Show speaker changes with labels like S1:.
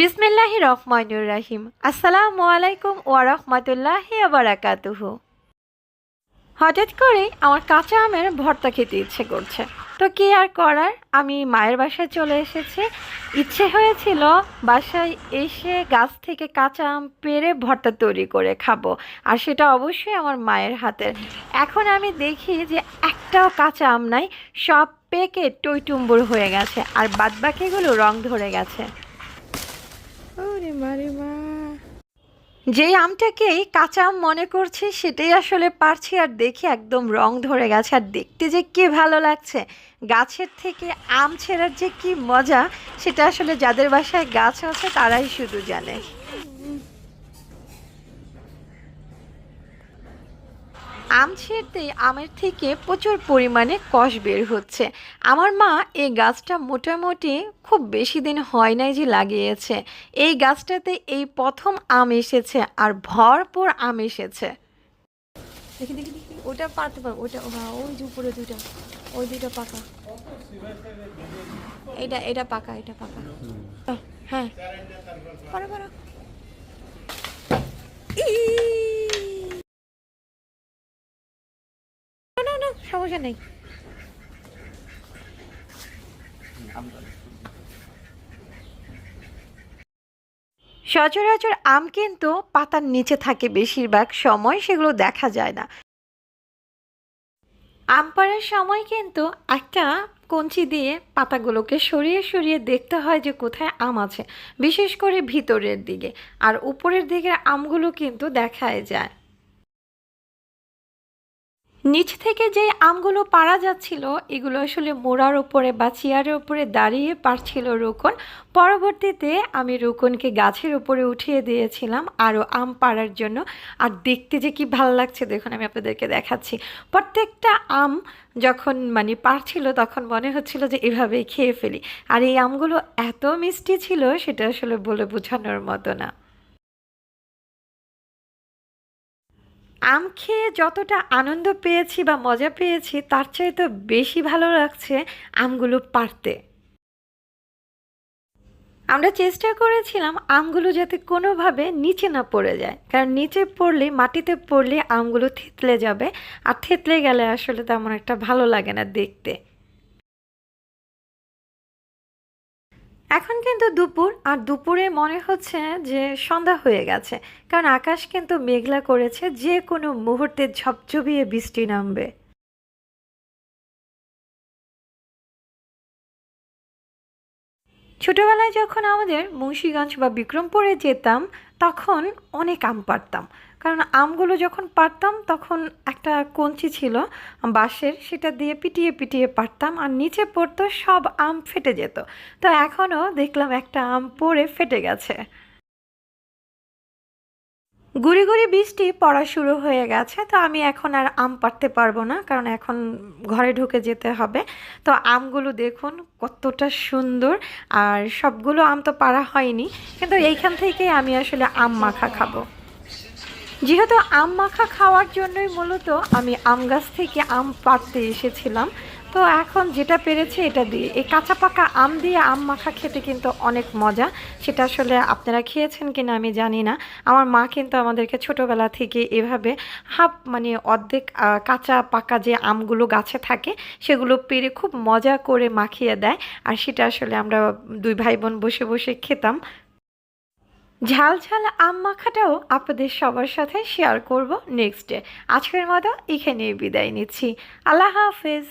S1: বিসমিল্লাহ রহমানুর রাহিম। আসসালামু আলাইকুম ওয়া রাহমাতুল্লাহি ওয়া বারাকাতুহু। হঠাৎ করে আমার কাঁচা আমের ভর্তা খেতে ইচ্ছে করছে। তো কি আর করার? আমি মায়ের বাসায় চলে এসেছি। ইচ্ছে হয়েছিল বাসায় এসে গাছ থেকে কাঁচা আম পেরে ভর্তা তৈরি করে খাব। আর সেটা অবশ্যই আমার মায়ের হাতের। এখন আমি দেখি যে একটাও কাঁচা আম নাই, সব পেকে টইটুম্বুর হয়ে গেছে। আর বাদবাকিগুলো রং ধরে গেছে। যে আমটাকেই কাঁচা আম মনে করছি, সেটাই আসলে পারছি আর দেখি একদম রং ধরে গেছে। আর দেখতে যে কি ভালো লাগছে, গাছের থেকে আম ছেঁড়ার যে কি মজা, সেটা আসলে যাদের বাসায় গাছ আছে, তারাই শুধু জানে। আম ছিঁড়তে আমের থেকে প্রচুর পরিমাণে কষ বের হচ্ছে। আমার মা এই গাছটা মোটামুটি খুব বেশি দিন হয় নাই যে লাগিয়েছে। এই গাছটাতে এই প্রথম আম এসেছে আর ভরপুর আম এসেছে। দেখি দেখি দেখি ওটা পারতে পারব। ওটা হ্যাঁ ওই যে উপরে দুইটা। ওই দুইটা পাকা। এটা এটা পাকা এটা পাকা। আহ, হ্যাঁ। পারো পারো। সমস্যা নেই। সচরাচর আম কিন্তু পাতার নিচে থাকে বেশিরভাগ সময়, সেগুলো দেখা যায় না। আম পাড়ার সময় কিন্তু একটা কঞ্চি দিয়ে পাতাগুলোকে সরিয়ে সরিয়ে দেখতে হয় যে কোথায় আম আছে, বিশেষ করে ভিতরের দিকে। আর উপরের দিকের আমগুলো কিন্তু দেখায় যায়। নিচ থেকে যে আমগুলো পারা যাচ্ছিল, এগুলো আসলে মোড়ার উপরে বা চেয়ারের ওপরে দাঁড়িয়ে পারছিল রোকন। পরবর্তীতে আমি রোকনকে গাছের উপরে উঠিয়ে দিয়েছিলাম আরও আম পাড়ার জন্য। আর দেখতে যে কি ভালো লাগছে, দেখুন আমি আপনাদেরকে দেখাচ্ছি। প্রত্যেকটা আম যখন মানে পারছিল, তখন মনে হচ্ছিল যে এভাবেই খেয়ে ফেলি। আর এই আমগুলো এত মিষ্টি ছিল, সেটা আসলে বলে বোঝানোর মতো না। আম খেয়ে যতটা আনন্দ পেয়েছি বা মজা পেয়েছি, তার চাইতে বেশি ভালো লাগছে আমগুলো পারতে আমরা চেষ্টা করেছিলাম আমগুলো যাতে কোনোভাবে নিচে না পড়ে যায়, কারণ নিচে পড়লে, মাটিতে পড়লে আমগুলো থেতলে যাবে, আর থেতলে গেলে আসলে তেমন একটা ভালো লাগে না দেখতে। এখন কিন্তু দুপুর, আর দুপুরে মনে হচ্ছে যে সন্ধ্যা হয়ে গেছে। কারণ আকাশ কিন্তু মেঘলা করেছে যে কোনো মুহূর্তে ঝপঝপিয়ে বৃষ্টি নামবে। ছোটবেলায় যখন আমাদের মুন্সীগঞ্জ বা বিক্রমপুরে যেতাম, তখন অনেক আম পারতাম কারণ আমগুলো যখন পারতাম তখন একটা কঞ্চি ছিল, বাঁশের, সেটা দিয়ে পিটিয়ে পিটিয়ে পারতাম আর নিচে পড়তো সব আম ফেটে যেত। তো এখনও দেখলাম একটা আম পড়ে ফেটে গেছে। গুড়ি গুড়ি বৃষ্টি পড়া শুরু হয়ে গেছে, তো আমি এখন আর আম পারতে পারব না, কারণ এখন ঘরে ঢুকে যেতে হবে। তো আমগুলো দেখুন কতটা সুন্দর, আর সবগুলো আম তো পাড়া হয়নি, কিন্তু এইখান থেকেই আমি আসলে আম মাখা খাব। যেহেতু আম মাখা খাওয়ার জন্যই মূলত আমি আম গাছ থেকে আম পাড়তে এসেছিলাম তো এখন যেটা পেরেছি এটা দিয়ে। এই কাঁচা পাকা আম দিয়ে আম মাখা খেতে কিন্তু অনেক মজা। সেটা আসলে আপনারা খেয়েছেন কিনা আমি জানি না। আমার মা কিন্তু আমাদেরকে ছোটোবেলা থেকে এভাবে হাফ মানে অর্ধেক কাঁচা পাকা যে আমগুলো গাছে থাকে, সেগুলো পেরে খুব মজা করে মাখিয়ে দেয়। আর সেটা আসলে আমরা দুই ভাই বোন বসে বসে খেতাম। ঝাল ঝাল আম মাখাটাও আপনাদের সবার সাথে শেয়ার করব নেক্সট ডে আজকের মতো এখানেই বিদায় নিচ্ছি। আল্লাহ হাফেজ।